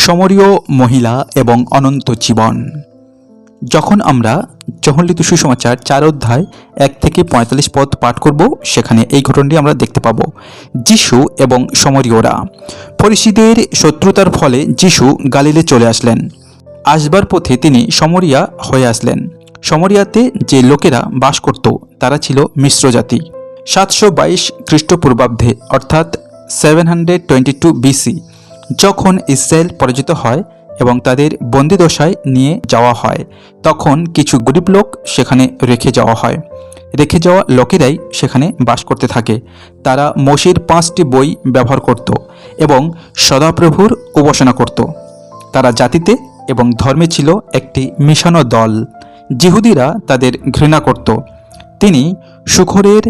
সমরীয় মহিলা এবং অনন্ত জীবন। যখন আমরা জহরলিত সুসমাচার চার অধ্যায় এক থেকে পঁয়তাল্লিশ পদ পাঠ করব, সেখানে এই ঘটনাটি আমরা দেখতে পাবো। যিশু এবং সমরীয়রা। ফরিসিদের শত্রুতার ফলে যিশু গালিলে চলে আসলেন। আসবার পথে তিনি সমরিয়া হয়ে আসলেন। সমরিয়াতে যে লোকেরা বাস করত, তারা ছিল মিশ্র জাতি। সাতশো বাইশ খ্রিস্টপূর্বাব্দে, অর্থাৎ seven hundred twenty two BC যখন ইসরায়েল পরাজিত হয় এবং তাদের বন্দিদশায় নিয়ে যাওয়া হয়, তখন কিছু গরিব লোক সেখানে রেখে যাওয়া হয়। রেখে যাওয়া লোকেরাই সেখানে বাস করতে থাকে। তারা মসির পাঁচটি বই ব্যবহার করত এবং সদাপ্রভুর উপাসনা করত। তারা জাতিতে এবং ধর্মে ছিল একটি মিশানো দল। জিহুদিরা তাদের ঘৃণা করত। তিনি সুখরের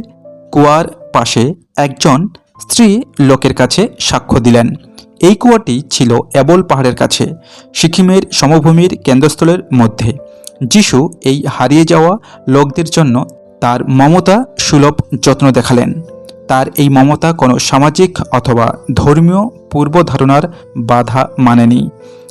কুয়ার পাশে একজন স্ত্রী লোকের কাছে সাক্ষ্য দিলেন। এই কুয়াটি ছিল এবল পাহাড়ের কাছে, সিকিমের সমভূমির কেন্দ্রস্থলের মধ্যে। যিশু এই হারিয়ে যাওয়া লোকদের জন্য তার মমতা সুলভ যত্ন দেখালেন। তার এই মমতা কোনো সামাজিক অথবা ধর্মীয় পূর্বধারণার বাধা মানেনি।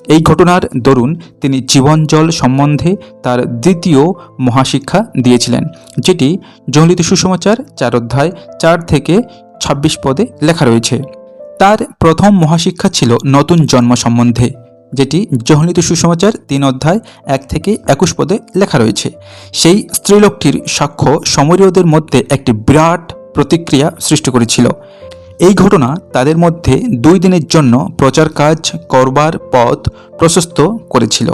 এই ঘটনার দরুন তিনি জীবন জল সম্বন্ধে তার দ্বিতীয় মহাশিক্ষা দিয়েছিলেন, যেটি জঙ্গলিত সুসমাচার চার অধ্যায় চার থেকে ছাব্বিশ পদে লেখা রয়েছে। তার প্রথম মহাশিক্ষা ছিল নতুন জন্ম সম্বন্ধে, যেটি জহনিত সুসমাচার তিন অধ্যায় এক থেকে একুশ পদে লেখা রয়েছে। সেই স্ত্রীলোকটির সাক্ষ্য সমরীয়দের মধ্যে একটি বিরাট প্রতিক্রিয়া সৃষ্টি করেছিল। এই ঘটনা তাদের মধ্যে দুই দিনের জন্য প্রচার কাজ করবার পথ প্রশস্ত করেছিল।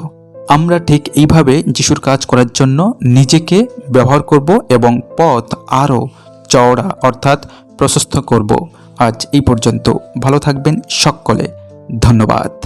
আমরা ঠিক এইভাবে যিশুর কাজ করার জন্য নিজেকে ব্যবহার করব এবং পথ আরও চওড়া অর্থাৎ প্রশস্ত করব। আজ এই পর্যন্ত। ভালো থাকবেন সকলে। ধন্যবাদ।